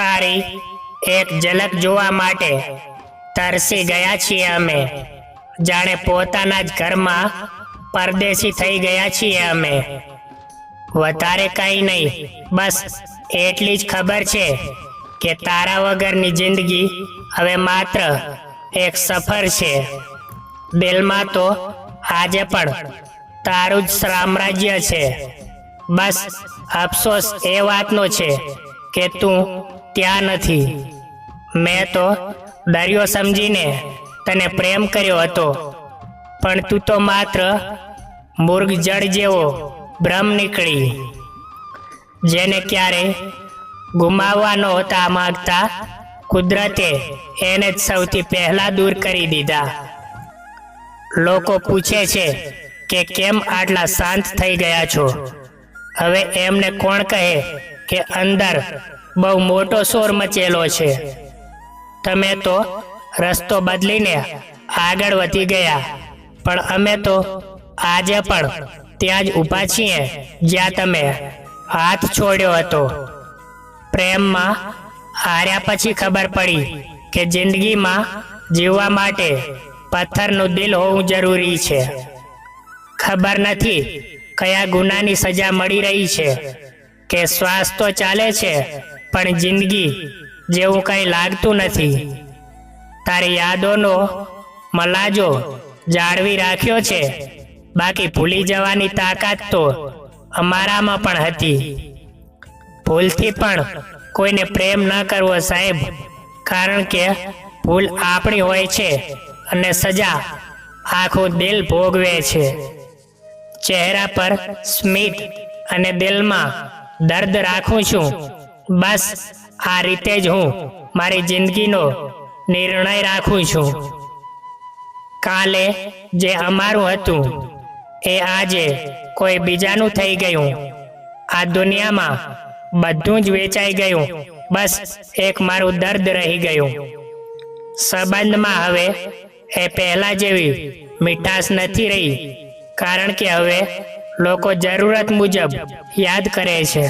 તારી એક ઝલક જોવા માટે તરસી ગયા છીએ અમે. જાણે પોતાના જ ઘરમાં પરદેશી થઈ ગયા છીએ અમે. વધારે કંઈ નહીં, બસ એટલી જ ખબર છે કે તારા વગરની જિંદગી હવે માત્ર એક સફર છે. દિલમાં તો આજે પણ તારું જ સામ્રાજ્ય છે. બસ અફસોસ એ વાતનો છે કે તું ત્યાં નથી. મેં તો દરિયો સમજીને તને પ્રેમ કર્યો હતો. પણ તું તો માત્ર મુર્ગ જળ જેવો ભ્રમ નીકળી. જેને ક્યારે ગુમાવવા નહોતા માગતા કુદરતે એને જ સૌથી પહેલા દૂર કરી દીધા. લોકો પૂછે છે કે કેમ આટલા શાંત થઈ ગયા છો? હવે એમને કોણ કહે કે અંદર બહુ મોટો શોર મચેલો છે. તમે તો રસ્તો બદલીને આગળ વધી ગયા. પણ અમે તો આજે પણ ત્યાં જ ઊભા છીએ જ્યાં તમે હાથ છોડ્યો હતો. પ્રેમમાં હાર્યા પછી ખબર પડી કે જિંદગીમાં જીવવા માટે પથ્થરનું દિલ હોવું જરૂરી છે. ખબર નથી કયા ગુનાની સજા મળી રહી છે કે શ્વાસ તો ચાલે છે પણ જિંદગી જેવું કંઈ લાગતું નથી. તારી યાદોનો મલાજો જાળવી રાખ્યો છે. બાકી ભૂલી જવાની તાકાત તો અમારામાં પણ હતી. ભૂલથી પણ કોઈને પ્રેમ ન કરવો સાહેબ, કારણ કે ભૂલ આપણી હોય છે અને સજા આખું દિલ ભોગવે છે. ચહેરા પર સ્મિત અને દિલમાં દર્દ રાખું છું. બસ, આ રીતે જ હું મારી જિંદગીનો નિર્ણય રાખું છું. કાલે જે અમારું હતું, એ આજે કોઈ બીજાનું થઈ ગયું. આ દુનિયામાં બધું જ વેચાઈ ગયું. બસ, એક મારું દર્દ રહી ગયું. સંબંધમાં હવે એ પહેલા જેવી મીઠાશ નથી રહી, કારણ કે હવે લોકો જરૂરત મુજબ યાદ કરે છે.